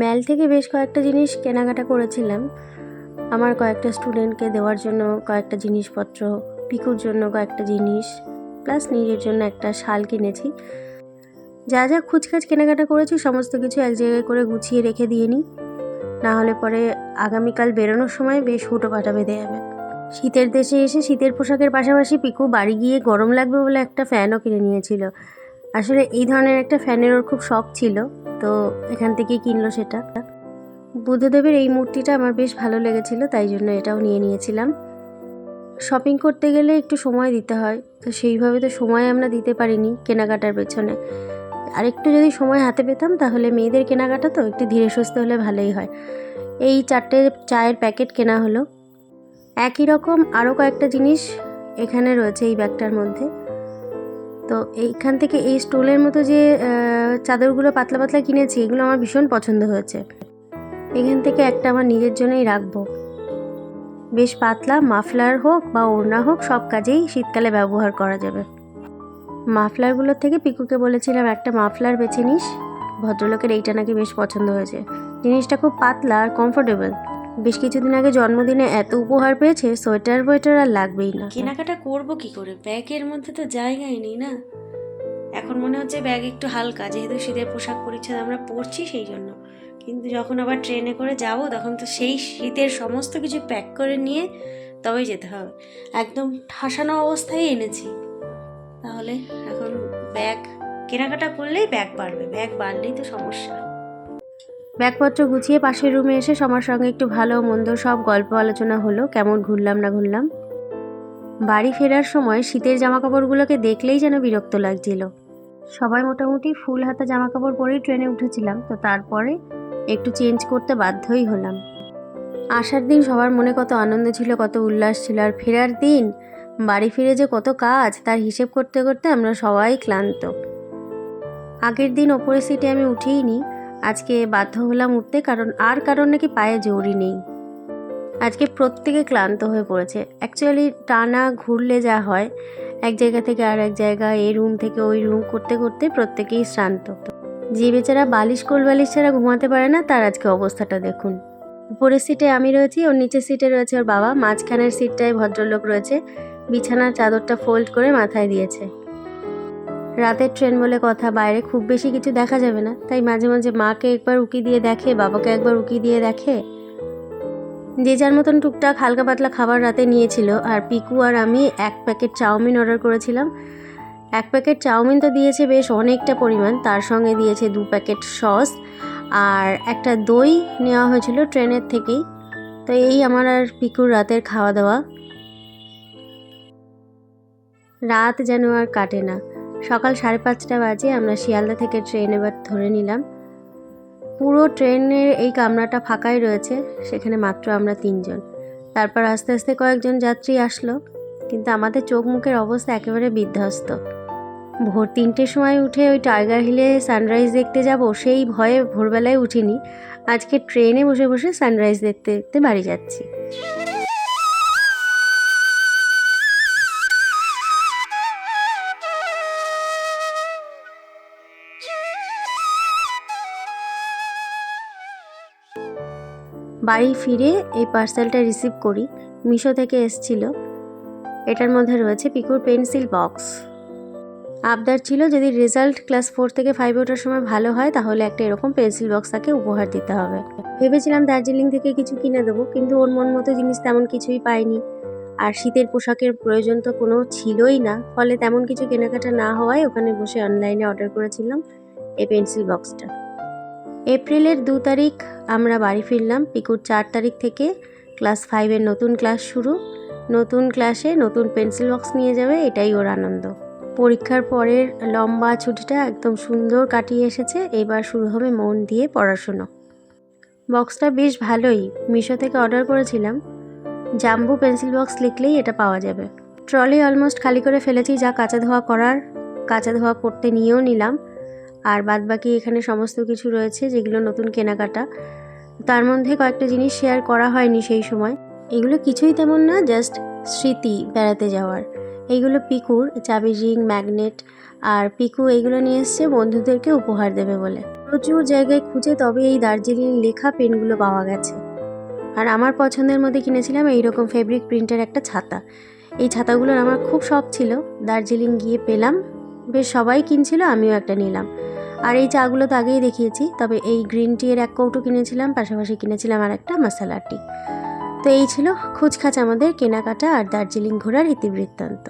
ম্যাল থেকে বেশ কয়েকটা জিনিস কেনাকাটা করেছিলাম। আমার কয়েকটা স্টুডেন্টকে দেওয়ার জন্য কয়েকটা জিনিসপত্র, পিকুর জন্য কয়েকটা জিনিস, প্লাস নিজের জন্য একটা শাল কিনেছি। যা যা খুচখাচ কেনাকাটা করেছি, সমস্ত কিছু এক জায়গায় করে গুছিয়ে রেখে দিয়ে নিই। না হলে পরে আগামীকাল বেরোনোর সময় বেশ হুটো পাটা বেঁধে যাবে। শীতের দেশে এসে শীতের পোশাকের পাশাপাশি পিকু বাড়ি গিয়ে গরম লাগবে বলে একটা ফ্যানও কিনে নিয়েছিল। আসলে এই ধরনের একটা ফ্যানের ওর খুব শখ ছিল, তো এখান থেকেই কিনলো সেটা। বুদ্ধদেবের এই মূর্তিটা আমার বেশ ভালো লেগেছিল, তাই জন্য এটাও নিয়ে নিয়েছিলাম। শপিং করতে গেলে একটু সময় দিতে হয়, তো সেইভাবে তো সময় আমরা দিতে পারিনি কেনাকাটার পেছনে। আর একটু যদি সময় হাতে পেতাম, তাহলে মেয়েদের কেনাকাটা তো একটু ধীরে সুস্থ হলে ভালোই হয়। এই চারটে চায়ের প্যাকেট কেনা হলো। একই রকম আরও কয়েকটা জিনিস এখানে রয়েছে এই ব্যাগটার মধ্যে। তো এইখান থেকে এই স্টোলের মতো যে চাদরগুলো পাতলা পাতলা কিনেছি, এগুলো আমার ভীষণ পছন্দ হয়েছে। এখান থেকে একটা আমার নিজের জন্যই রাখব। বেশ পাতলা, মাফলার হোক বা ওড়না হোক, সব কাজেই শীতকালে ব্যবহার করা যাবে। মাফলারগুলোর থেকে পিকুকে বলেছিলাম, একটা মাফলার বেছে নিস। ভদ্রলোকের এইটা নাকি বেশ পছন্দ হয়েছে। জিনিসটা খুব পাতলা আর কমফোর্টেবল বেশ কিছুদিন আগে জন্মদিনে এত উপহার পেয়েছে, সোয়েটার ওয়েটার আর লাগবেই না। কেনাকাটা করব কি করে? ব্যাগের মধ্যে তো জায়গাই নেই না? এখন মনে হচ্ছে ব্যাগ একটু হালকা, যেহেতু শীতের পোশাক পরিচ্ছদ আমরা পরছি সেই জন্য। কিন্তু যখন আবার ট্রেনে করে যাব, তখন তো সেই শীতের সমস্ত কিছু প্যাক করে নিয়ে তবেই যেতে হবে। একদম ঠাসানো অবস্থায় এনেছি। তাহলে এখন ব্যাগ, কেনাকাটা করলেই ব্যাগ বাড়বে। ব্যাগ বাড়লেই তো সমস্যা। ব্যাগপত্র গুছিয়ে পাশের রুমে এসে সবার সঙ্গে একটু ভালো মন্দ সব গল্প আলোচনা হলো, কেমন ঘুরলাম না ঘুরলাম। বাড়ি ফেরার সময় শীতের জামা কাপড়গুলোকে দেখলেই যেন বিরক্ত লাগছিল। সবাই মোটামুটি ফুল হাতা জামা কাপড় পরেই ট্রেনে উঠেছিলাম, তো তারপরে একটু চেঞ্জ করতে বাধ্যই হলাম। আসার দিন সবার মনে কত আনন্দ ছিল, কত উল্লাস ছিল, আর ফেরার দিন, বাড়ি ফিরে যে কত কাজ, তার হিসেব করতে করতে আমরা সবাই ক্লান্ত। আগের দিন ওপরের সিটে আমি উঠেইনি আজকে বাধ্য হলাম উঠতে কারণ আর কারণ নাকি পায়ে জোরই নেই। আজকে প্রত্যেকে ক্লান্ত হয়ে পড়েছে। অ্যাকচুয়ালি টানা ঘুরলে যা হয়, এক জায়গা থেকে আর এক জায়গা, এই রুম থেকে ওই রুম করতে করতে প্রত্যেকেই শ্রান্ত। যে বেচারা বালিশ কোল বালিশ ছাড়া ঘুমাতে পারে না, তার আজকে অবস্থাটা দেখুন। উপরের সিটে আমি রয়েছি, ওর নিচের সিটে রয়েছে ওর বাবা। মাঝখানের সিটটায় ভদ্রলোক রয়েছে। বিছানার চাদরটা ফোল্ড করে মাথায় দিয়েছে। রাতের ট্রেন বলে কথা, বাইরে খুব বেশি কিছু দেখা যাবে না। তাই মাঝে মাঝে মাকে একবার উকি দিয়ে দেখে, বাবাকে একবার উকি দিয়ে দেখে। যে যার মতন টুকটাক হালকা পাতলা খাবার রাতে নিয়েছিল, আর পিকু আর আমি এক প্যাকেট চাউমিন অর্ডার করেছিলাম। এক প্যাকেট চাউমিন তো দিয়েছে বেশ অনেকটা পরিমাণ, তার সঙ্গে দিয়েছে দু প্যাকেট সস, আর একটা দই নেওয়া হয়েছিল ট্রেনের থেকেই। তো এই আমার আর পিকুর রাতের খাওয়া দাওয়া। রাত যেন আর কাটে না। সকাল সাড়ে পাঁচটা বাজে, আমরা শিয়ালদা থেকে ট্রেন এবার ধরে নিলাম। পুরো ট্রেনের এই কামরাটা ফাঁকাই রয়েছে, সেখানে মাত্র আমরা তিনজন। তারপর আস্তে আস্তে কয়েকজন যাত্রী আসলো, কিন্তু আমাদের চোখ মুখের অবস্থা একেবারে বিধ্বস্ত। ভোর তিনটের সময় উঠে ওই টাইগার হিলে সানরাইজ দেখতে যাব, সেই ভয়ে ভোরবেলায় উঠিনি। আজকে ট্রেনে বসে বসে সানরাইজ দেখতে দেখতে বাড়ি যাচ্ছি। বাড়ি ফিরে এই পার্সেলটা রিসিভ করি। মিশো থেকে এসছিল। এটার মধ্যে রয়েছে পিকুর পেন্সিল বক্স আবদার ছিল যদি রেজাল্ট ক্লাস ফোর থেকে ফাইভে ওঠার সময় ভালো হয়, তাহলে একটা এরকম পেন্সিল বক্স তাকে উপহার দিতে হবে। ভেবেছিলাম দার্জিলিং থেকে কিছু কিনে দেবো, কিন্তু ওর মন মতো জিনিস তেমন কিছুই পাইনি। আর শীতের পোশাকের প্রয়োজন তো কোনো ছিলই না, ফলে তেমন কিছু কেনাকাটা না হওয়ায় ওখানে বসে অনলাইনে অর্ডার করেছিলাম এই পেন্সিল বক্সটা এপ্রিলের দু তারিখ আমরা বাড়ি ফিরলাম পিকুর চার তারিখ থেকে। ক্লাস ফাইভের নতুন ক্লাস শুরু। নতুন ক্লাসে নতুন পেন্সিল বক্স নিয়ে যাবে, এটাই ওর আনন্দ। পরীক্ষার পরের লম্বা ছুটিটা একদম সুন্দর কাটিয়ে এসেছে। এবার শুরু হবে মন দিয়ে পড়াশুনো। বক্সটা বেশ ভালোই, মিশো থেকে অর্ডার করেছিলাম। জাম্বু পেন্সিল বক্স লিখলেই এটা পাওয়া যাবে। ট্রলি অলমোস্ট খালি করে ফেলেছি যা কাঁচা ধোয়া করার। কাঁচা ধোয়া করতে নিয়েও নিলাম। আর বাদবাকি এখানে সমস্ত কিছু রয়েছে যেগুলো নতুন কেনাকাটা। তার মধ্যে কয়েকটা জিনিস শেয়ার করা হয়নি সেই সময়। এগুলো কিছুই তেমন না জাস্ট স্মৃতি বেড়াতে যাওয়ার। এইগুলো পিকুর, চাবি রিং ম্যাগনেট আর পিকু এইগুলো নিয়ে এসছে বন্ধুদেরকে উপহার দেবে বলে। প্রচুর জায়গায় খুঁজে তবে এই দার্জিলিং লেখা পেনগুলো পাওয়া গেছে। আর আমার পছন্দের মধ্যে কিনেছিলাম এইরকম ফেব্রিক প্রিন্টের একটা ছাতা। এই ছাতাগুলোর আমার খুব শখ ছিল। দার্জিলিং গিয়ে পেলাম। বেশ সবাই কিনছিল, আমিও একটা নিলাম। আর এই চাগুলো তো আগেই দেখিয়েছি, তবে এই গ্রিন টি এর এক কৌটো কিনেছিলাম, পাশাপাশি কিনেছিলাম আর একটা মশালা টি। তো এই ছিল খুচখাচ আমাদের কেনাকাটা আর দার্জিলিং ঘোরার ইতিবৃত্তান্ত।